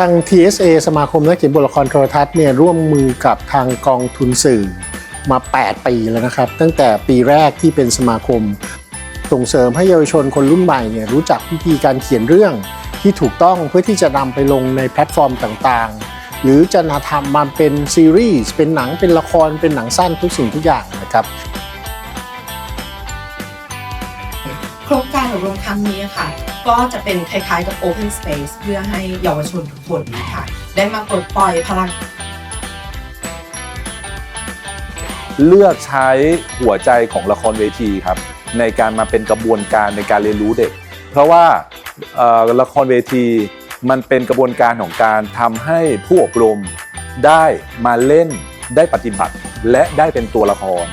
ทาง TSA สมาคมนักเขียนบทละครโทรทัศน์เนี่ยร่วมมือกับทางกองทุนสื่อมา 8 ปีแล้วนะครับ ตั้งแต่ปีแรกที่เป็นสมาคม ส่งเสริมให้เยาวชนคนรุ่นใหม่เนี่ยรู้จักวิธีการเขียนเรื่องที่ถูกต้องเพื่อที่จะนำไปลงในแพลตฟอร์มต่างๆ หรือจะนาทำมาเป็นซีรีส์เป็นหนังเป็นละครเป็นหนังสั้นทุกสิ่งทุกอย่างนะครับโครงการอบรมครั้งนี้ค่ะ ก็จะเป็นคล้ายๆกับ Open Space เพื่อให้เยาวชนทุกคนนะคะได้มาปลดปล่อยพลัง เลือกใช้หัวใจของละครเวทีครับ ในการมาเป็นกระบวนการในการเรียนรู้เด็ก เพราะว่าละครเวทีมันเป็นกระบวนการของการทำให้ผู้อบรมได้มาเล่นได้ปฏิบัติ และได้เป็นตัวละคร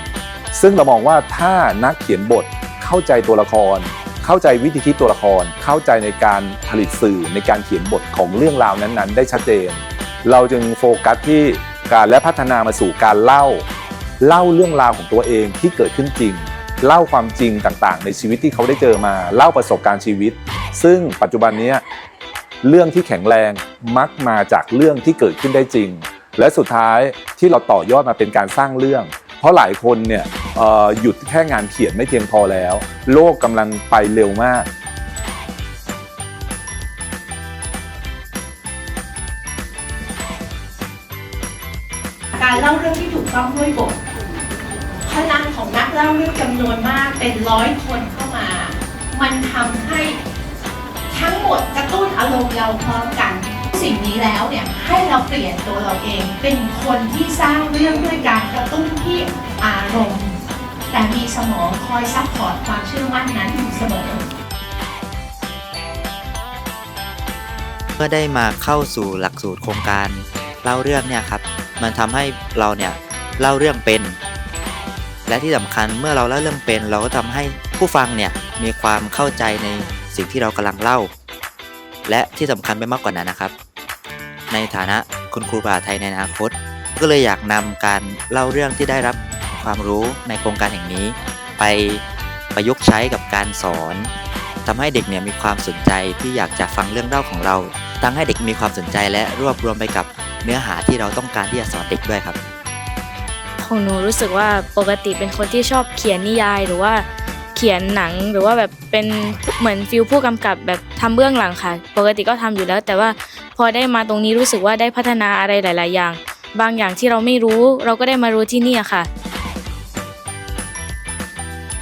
ซึ่งเรามองว่าถ้านักเขียนบทเข้าใจตัวละคร เข้าใจวิธีคิดตัวละคร เข้าใจในการผลิตสื่อในการเขียนบทของเรื่องราวนั้นๆ ได้ชัดเจน เราจึงโฟกัสที่การและพัฒนามาสู่การเล่า เล่าเรื่องราวของตัวเองที่เกิดขึ้นจริง เล่าความจริงต่างๆ ในชีวิตที่เขาได้เจอมา เล่าประสบการณ์ชีวิต ซึ่งปัจจุบันนี้เรื่องที่แข็งแรงมักมาจากเรื่องที่เกิดขึ้นได้จริง และสุดท้ายที่เราต่อยอดมาเป็นการสร้างเรื่อง เพราะหลายคนเนี่ย หยุดแค่งานเขียนไม่เพียงพอแล้ว โลกกำลังไปเร็วมากการเล่าเรื่องที่ถูกต้องด้วยบทพลังของนักเล่าเรื่องจำนวนมากเป็นร้อยคนเข้ามา มันทำให้ทั้งหมดกระตุ้นอารมณ์เราพร้อมกัน สิ่งนี้แล้วเนี่ยให้เราเปลี่ยนตัวเราเอง เป็นคนที่สร้างเรื่องด้วยการกระตุ้นที่อารมณ์ แต่มีสมองคอยซัพพอร์ตความเชื่อมั่นนั้นอยู่เสมอ เมื่อได้มาเข้าสู่หลักสูตรโครงการเล่าเรื่องเนี่ยครับ มันทำให้เราเนี่ยเล่าเรื่องเป็น และที่สำคัญเมื่อเราเล่าเรื่องเป็น เราก็ทำให้ผู้ฟังเนี่ยมีความเข้าใจในสิ่งที่เรากำลังเล่า และที่สำคัญไปมากกว่านั้นนะครับ ในฐานะคุณครูภาษาไทยในอนาคต ก็เลยอยากนำการเล่าเรื่องที่ได้รับ ความรู้ในโครงการแห่งนี้ ไปประยุกต์ใช้กับการสอนทำให้เด็กเนี่ยมีความสนใจที่อยากจะฟังเรื่องเล่าของเรา ทั้งให้เด็กมีความสนใจและรวบรวมไปกับเนื้อหาที่เราต้องการที่จะสอนเด็กด้วยครับ ของหนูรู้สึกว่าปกติเป็นคนที่ชอบเขียนนิยายหรือว่าเขียนหนังหรือว่าแบบเป็นเหมือนฟิลผู้กำกับแบบทำเบื้องหลังค่ะ ปกติก็ทำอยู่แล้ว แต่ว่าพอได้มาตรงนี้รู้สึกว่าได้พัฒนาอะไรหลาย ๆ อย่าง บางอย่างที่เราไม่รู้ เราก็ได้มารู้ที่นี่อะค่ะ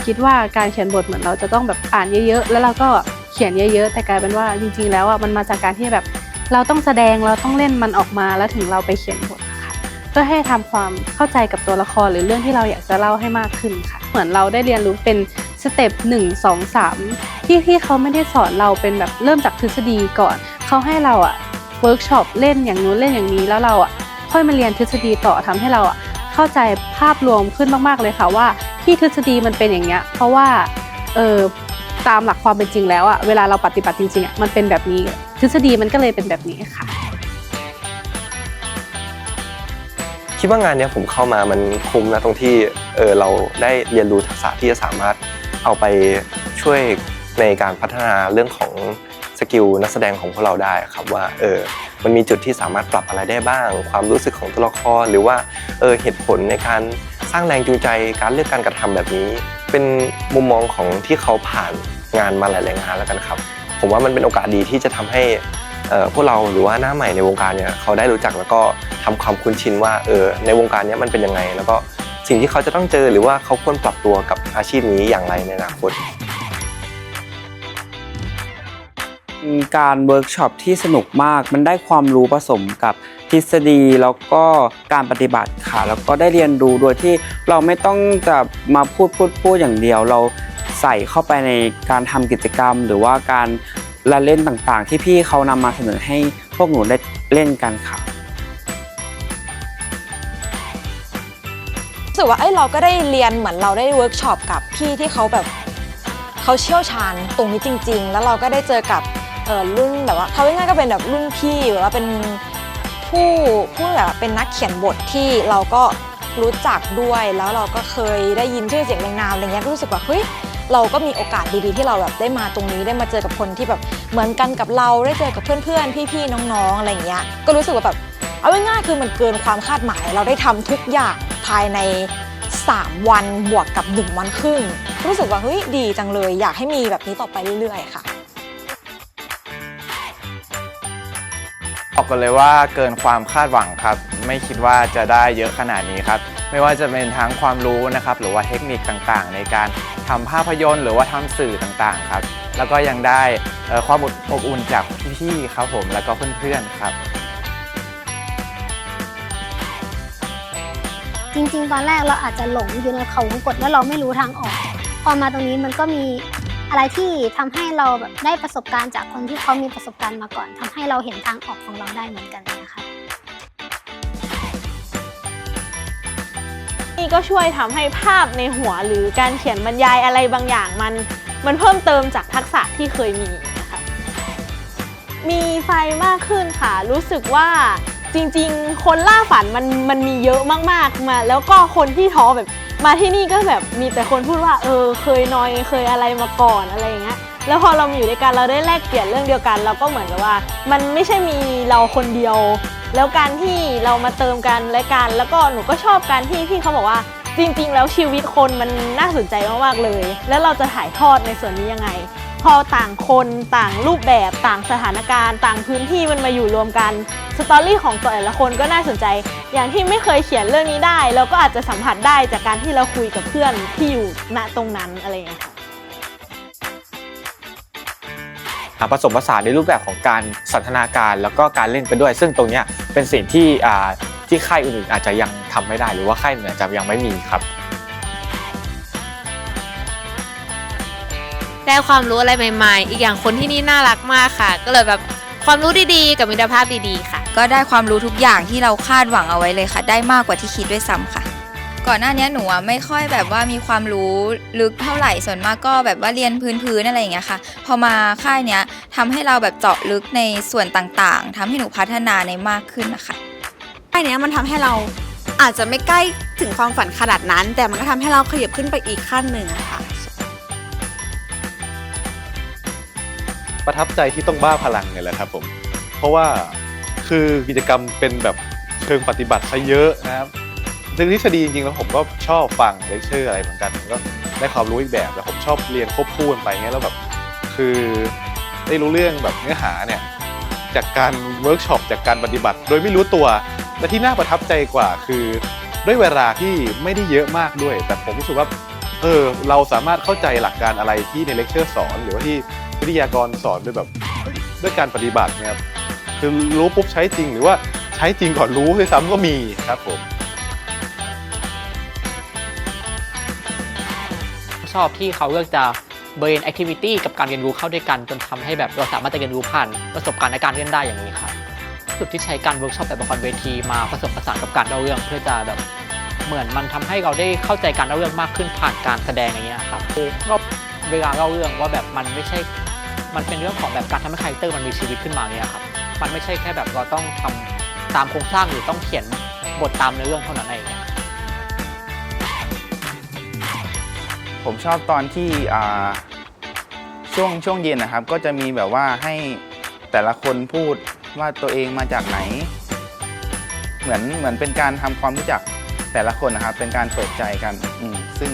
คิดว่าการเขียนบทเหมือนเราจะต้องแบบอ่านเยอะๆ แล้วเราก็เขียนเยอะๆ แต่กลายเป็นว่าจริง ๆ แล้วอะมันมาจากการที่แบบเราต้องแสดงเราต้องเล่นมันออกมาแล้วถึงเราไปเขียนบทนะคะเพื่อให้ทำความเข้าใจกับตัวละครหรือเรื่องที่เราอยากจะเล่าให้มากขึ้นค่ะ เหมือนเราได้เรียนรู้เป็นสเต็ปหนึ่งสองสามที่ที่เขาไม่ได้สอนเราเป็นแบบเริ่มจากทฤษฎีก่อน เขาให้เราอะเวิร์กช็อปเล่นอย่างนู้นเล่นอย่างนี้แล้วเราอะค่อยมาเรียนทฤษฎีต่อทำให้เราอะเข้าใจภาพรวมขึ้นมากๆเลยค่ะว่า ที่ทฤษฎีมันเป็นอย่างเงี้ย เพราะว่าเออตามหลักความเป็นจริงแล้วอะเวลาเราปฏิบัติจริงๆอะมันเป็นแบบนี้ ทฤษฎีมันก็เลยเป็นแบบนี้ค่ะ คิดว่างานเนี้ยผมเข้ามามันคุ้มนะตรงที่เออเราได้เรียนรู้ทักษะที่จะสามารถเอาไปช่วยในการพัฒนาเรื่องของสกิลนักแสดงของพวกเราได้ครับว่าเออมันมีจุดที่สามารถปรับอะไรได้บ้าง ความรู้สึกของตัวละครหรือว่าเออเหตุผลในการ สร้างแรงจูงใจการเลือกการกระทำแบบนี้ เป็นมุมมองของที่เขาผ่านงานมาหลายๆงานแล้วกันครับ ผมว่ามันเป็นโอกาสดีที่จะทำให้พวกเราหรือว่าหน้าใหม่ในวงการเนี่ยเขาได้รู้จักแล้วก็ทำความคุ้นชินว่าเออในวงการเนี้ยมันเป็นยังไง แล้วก็สิ่งที่เขาจะต้องเจอหรือว่าเขาควรปรับตัวกับอาชีพนี้อย่างไรในอนาคต เป็นการเวิร์กช็อปที่สนุกมาก มันได้ความรู้ผสมกับทฤษฎีแล้วก็การปฏิบัติค่ะ แล้วก็ได้เรียนรู้โดยที่เราไม่ต้องจะมาพูดพูดพูดอย่างเดียว เราใส่เข้าไปในการทำกิจกรรม หรือว่าการละเล่นต่างๆ ที่พี่เขานำมาเสนอให้พวกหนูได้เล่นกันค่ะรู้สึกว่าเอ้ยเราก็ได้เรียนเหมือนเราได้เวิร์กช็อปกับพี่ที่เขาแบบเขาเชี่ยวชาญตรงนี้จริง ๆ แล้วเราก็ได้เจอกับ เออรุ่นแบบว่าเขาง่ายๆก็เป็นแบบรุ่นพี่หรือว่าเป็นผู้ผู้แบบเป็นนักเขียนบทที่เราก็รู้จักด้วยแล้วเราก็เคยได้ยินชื่อเสียงเรียงนามอะไรเงี้ยก็รู้สึกว่าเฮ้ยเราก็มีโอกาสดีๆ ที่เราแบบได้มาตรงนี้ได้มาเจอกับคนที่แบบเหมือนกันกับเราได้เจอกับเพื่อนๆ พี่ๆ น้องๆ อะไรเงี้ยก็รู้สึกว่าแบบเอาง่ายๆคือมันเกินความคาดหมาย เราได้ทำทุกอย่างภายใน 3 วันบวกกับ 1 วันครึ่งรู้สึกว่าเฮ้ยดีจังเลยอยากให้มีแบบนี้ต่อไปเรื่อยๆ ค่ะ บอกกันเลยว่าเกินความคาดหวังครับ ไม่คิดว่าจะได้เยอะขนาดนี้ครับ ไม่ว่าจะเป็นทั้งความรู้นะครับ หรือว่าเทคนิคต่างๆ ในการทำภาพยนตร์ หรือว่าทำสื่อต่างๆ ครับ แล้วก็ยังได้ความอบอุ่นจากพี่ๆครับผมแล้วก็เพื่อนๆครับ จริงๆ ตอนแรกเราอาจจะหลงอยู่ในเขาวงกดแล้วเราไม่รู้ทางออก พอมาตรงนี้มันก็มี อะไรที่ทำให้เราแบบได้ประสบการณ์จากคนที่เขามีประสบการณ์มาก่อนทำให้เราเห็นทางออกของเราได้เหมือนกันนะคะนี่ก็ช่วยทำให้ภาพในหัวหรือการเขียนบรรยายอะไรบางอย่างมัน มันเพิ่มเติมจากทักษะที่เคยมีนะคะมีไฟมากขึ้นค่ะ รู้สึกว่า จริงๆ คนล่าฝันมันมันมีเยอะมากๆมา แล้วก็คนที่ท้อแบบมาที่นี่ก็แบบมีแต่คนพูดว่า เออ เคยนอยเคยอะไรมาก่อนอะไรอย่างเงี้ยแล้วพอเรามาอยู่ด้วยกันเราได้แลกเปลี่ยนเรื่องเดียวกัน เราก็เหมือนกับว่า มันไม่ใช่มีเราคนเดียว แล้วการที่เรามาเติมกันและกัน แล้วก็หนูก็ชอบการที่พี่เขาบอกว่าจริงๆ แล้วชีวิตคนมันน่าสนใจมากๆเลย แล้วเราจะถ่ายทอดในส่วนนี้ยังไง พอต่างคนต่างรูปแบบต่างสถานการณ์ ต่างพื้นที่มันมาอยู่รวมกันสตอรี่ของแต่ละคนก็น่าสนใจ อย่างที่ไม่เคยเขียนเรื่องนี้ได้ เราก็อาจจะสัมผัสได้จากการที่เราคุยกับเพื่อนที่อยู่ณตรงนั้นอะไรอย่างเงี้ยค่ะหาผสมผสานในรูปแบบของการสันทนาการแล้วก็การเล่นไปด้วย ซึ่งตรงเนี้ยเป็นสิ่งที่อ่าที่ค่ายอื่นๆอาจจะยังทำไม่ได้ หรือว่าค่ายอื่นอาจจะยังไม่มีครับ ได้ความรู้อะไรใหม่ๆ อีกอย่างคนที่นี่น่ารักมากค่ะ ก็เลยแบบความรู้ดีๆ กับมิตรภาพดีๆ ค่ะ ก็ได้ความรู้ทุกอย่างที่เราคาดหวังเอาไว้เลยค่ะ ได้มากกว่าที่คิดด้วยซ้ำค่ะ ก่อนหน้านี้หนูอะไม่ค่อยแบบว่ามีความรู้ลึกเท่าไหร่ส่วนมากก็แบบว่าเรียนพื้นๆอะไรอย่างเงี้ยค่ะ พอมาค่ายเนี้ยทำให้เราแบบเจาะลึกในส่วนต่างๆทำให้หนูพัฒนาในมากขึ้นนะคะค่ายเนี้ยมันทำให้เราอาจจะไม่ใกล้ถึงความฝันขนาดนั้น แต่มันก็ทำให้เราขยับขึ้นไปอีกขั้นหนึ่งอะค่ะ ประทับใจที่ต้องบ้าพลังเนี่ยแหละครับผมเพราะว่าคือกิจกรรมเป็นแบบเชิงปฏิบัติซะเยอะนะครับซึ่งทฤษฎีจริงๆแล้วผมก็ชอบฟังเลคเชอร์อะไรเหมือนกันก็ได้ความรู้อีกแบบแต่ผมชอบเรียนควบคู่กันไปเงี้ยแล้วแบบคือได้รู้เรื่องแบบเนื้อหาเนี่ยจากการเวิร์กช็อปจากการปฏิบัติ โดยไม่รู้ตัวและที่น่าประทับใจกว่าคือด้วยเวลาที่ไม่ได้เยอะมากด้วย แต่ผมรู้สึกว่าเออเราสามารถเข้าใจหลักการอะไรที่ในเลคเชอร์สอนหรือว่าที่ วิทยากรสอนด้วยแบบด้วยการปฏิบัติเนี่ยครับคือรู้ปุ๊บใช้จริงหรือว่าใช้จริงก่อนรู้ด้วยซ้ำก็มีครับผมชอบที่เขาเลือกจะเบรนแอคทิวิตี้กับการเรียนรู้เข้าด้วยกัน จนทำให้แบบเราสามารถจะเรียนรู้ผ่านประสบการณ์ในการเล่นได้อย่างนี้ครับสุดที่ใช้การเวิร์กช็อปแบบละครเวทีมาผสมผสานกับการเล่าเรื่อง เพื่อจะแบบเหมือนมันทำให้เราได้เข้าใจการเล่าเรื่องมากขึ้นผ่านการแสดงอย่างเงี้ยครับก็เวลาเล่าเรื่องว่าแบบมันไม่ใช่ มันเป็นเรื่องของแบบการทำให้คาแรคเตอร์มันมีชีวิตขึ้นมาเนี่ยครับ มันไม่ใช่แค่แบบเราต้องทำตามโครงสร้างหรือต้องเขียนบทตามเนื้อเรื่องเท่านั้นเองผมชอบตอนที่ช่วงช่วงเย็นนะครับ ก็จะมีแบบว่าให้แต่ละคนพูดว่าตัวเองมาจากไหน เหมือนเหมือนเป็นการทำความรู้จักแต่ละคนนะครับ เป็นการเปิดใจกัน ซึ่ง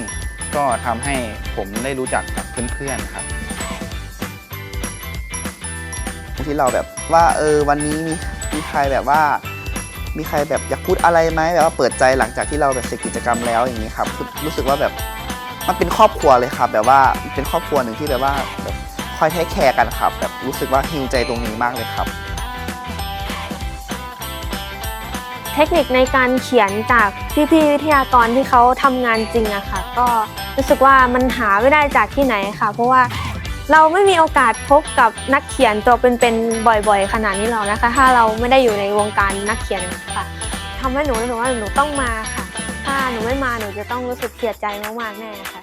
ก็ทำให้ผมได้รู้จักกับเพื่อนๆครับ ที่เราแบบว่าเออวันนี้มีมีใครแบบว่า มีใครแบบอยากพูดอะไรไหมแบบว่าเปิดใจหลังจากที่เราแบบเสร็จกิจกรรมแล้วอย่างนี้ครับคือรู้สึกว่าแบบมันเป็นครอบครัวเลยครับ แบบว่าเป็นครอบครัวหนึ่งที่แบบว่าแบบคอยเทคแคร์กันครับ แบบรู้สึกว่าฮิวใจตรงนี้มากเลยครับ เทคนิคในการเขียนจากพี่ๆวิทยากรที่เขาทำงานจริงอะค่ะ ก็รู้สึกว่ามันหาไม่ได้จากที่ไหนค่ะ เพราะว่า เราไม่มีโอกาสพบกับนักเขียนตัวเป็นๆบ่อย ๆ ขนาดนี้หรอกนะคะ ถ้าเราไม่ได้อยู่ในวงการนักเขียนค่ะทำให้หนูรู้สึกว่าหนูต้องมาค่ะ ถ้าหนูไม่มาหนูจะต้องรู้สึกเสียใจมากๆแน่ค่ะ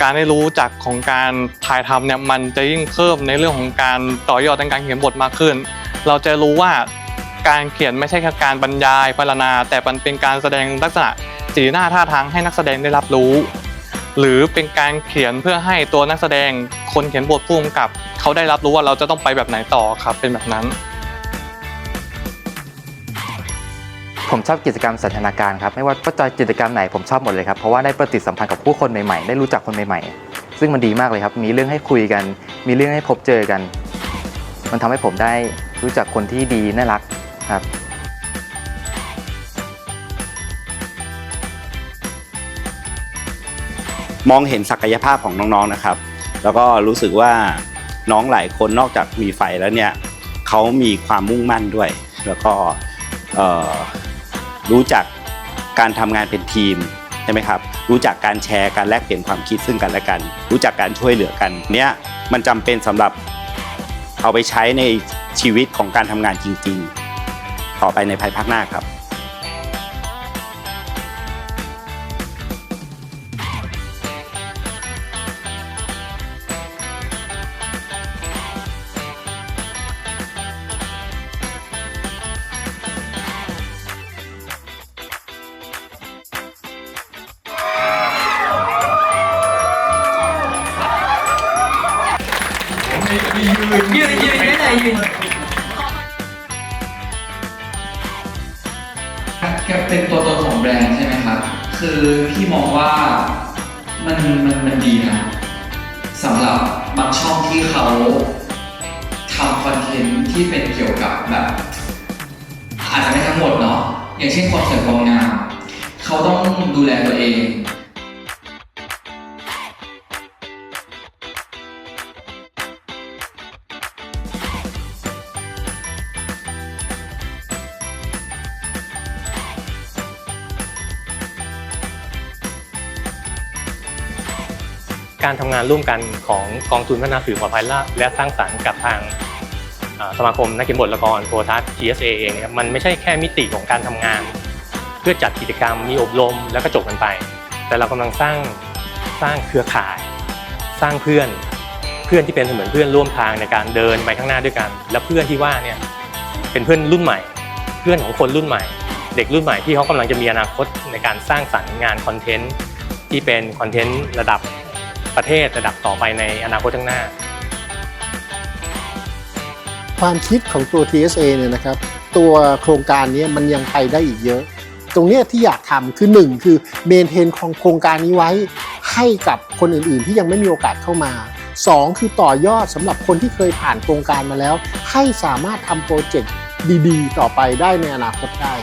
การได้รู้จักของการถ่ายทำเนี่ยมันจะยิ่งเพิ่มในเรื่องของการต่อยอดในการเขียนบทมากขึ้น เราจะรู้ว่าการเขียนไม่ใช่แค่การบรรยายพรรณนา แต่มันเป็นการแสดงลักษณะสีหน้าท่าทางให้นักแสดงได้รับรู้ หรือเป็นการเขียนเพื่อให้ตัวนักแสดงคนเขียนบทผู้กำกับ เขาได้รับรู้ว่าเราจะต้องไปแบบไหนต่อครับเป็นแบบนั้น ผมชอบกิจกรรมสันทนาการครับไม่ว่าจะกิจกรรมไหนผมชอบหมดเลยครับเพราะว่าได้ปฏิสัมพันธ์กับผู้คนใหม่ๆได้รู้จักคนใหม่ๆ ซึ่งมันดีมากเลยครับ มีเรื่องให้คุยกัน มีเรื่องให้พบเจอกัน มันทำให้ผมได้รู้จักคนที่ดีน่ารักครับ มองเห็นศักยภาพของน้องๆนะครับ แล้วก็รู้สึกว่าน้องหลายคนนอกจากมีไฟแล้วเนี่ยเขามีความมุ่งมั่นด้วย แล้วก็รู้จักการทำงานเป็นทีมใช่ไหมครับ รู้จักการแชร์การแลกเปลี่ยนความคิดซึ่งกันและกัน รู้จักการช่วยเหลือกันเนี่ยมันจำเป็นสำหรับเอาไปใช้ในชีวิตของการทำงานจริง ๆ ต่อไปในภายภาคหน้าครับ คือพี่มองว่ามันมันมันดีนะสำหรับบางช่องที่เขาทำคอนเทนต์ที่เป็นเกี่ยวกับแบบอาจจะไม่ทั้งหมดเนาะอย่างเช่นความสวยความงามเขาต้องดูแลตัวเอง การทำงานร่วมกันของกองทุนพัฒนาสื่อปลอดภัยและและสร้างสรรค์กับทางสมาคมนักเขียนบทละครโทรทัศน์ GSA เองมันไม่ใช่แค่มิติของการทำงาน เพื่อจัดกิจกรรมมีอบรมแล้วก็จบกันไป แต่เรากำลังสร้างสร้างเครือข่าย สร้างเพื่อนเพื่อนที่เป็นเหมือนเพื่อนร่วมทางในการเดินไปข้างหน้าด้วยกัน และเพื่อนที่ว่าเนี่ยเป็นเพื่อนรุ่นใหม่ เพื่อนของคนรุ่นใหม่ เด็กรุ่นใหม่ที่เขากำลังจะมีอนาคตในการสร้างสรรค์งานคอนเทนต์ที่เป็นคอนเทนต์ระดับ ประเทศระดับต่อไปในอนาคตข้างหน้า ความคิดของตัว TSA เนี่ยนะครับ ตัวโครงการนี้มันยังไปได้อีกเยอะ ตรงเนี้ยที่อยากทำคือ 1 คือเมนเทนของโครงการนี้ไว้ให้กับคนอื่นๆ ที่ยังไม่มีโอกาสเข้ามา 2 คือต่อยอดสำหรับคนที่เคยผ่านโครงการมาแล้ว ให้สามารถทำโปรเจกต์ดีๆ ต่อไปได้ในอนาคตได้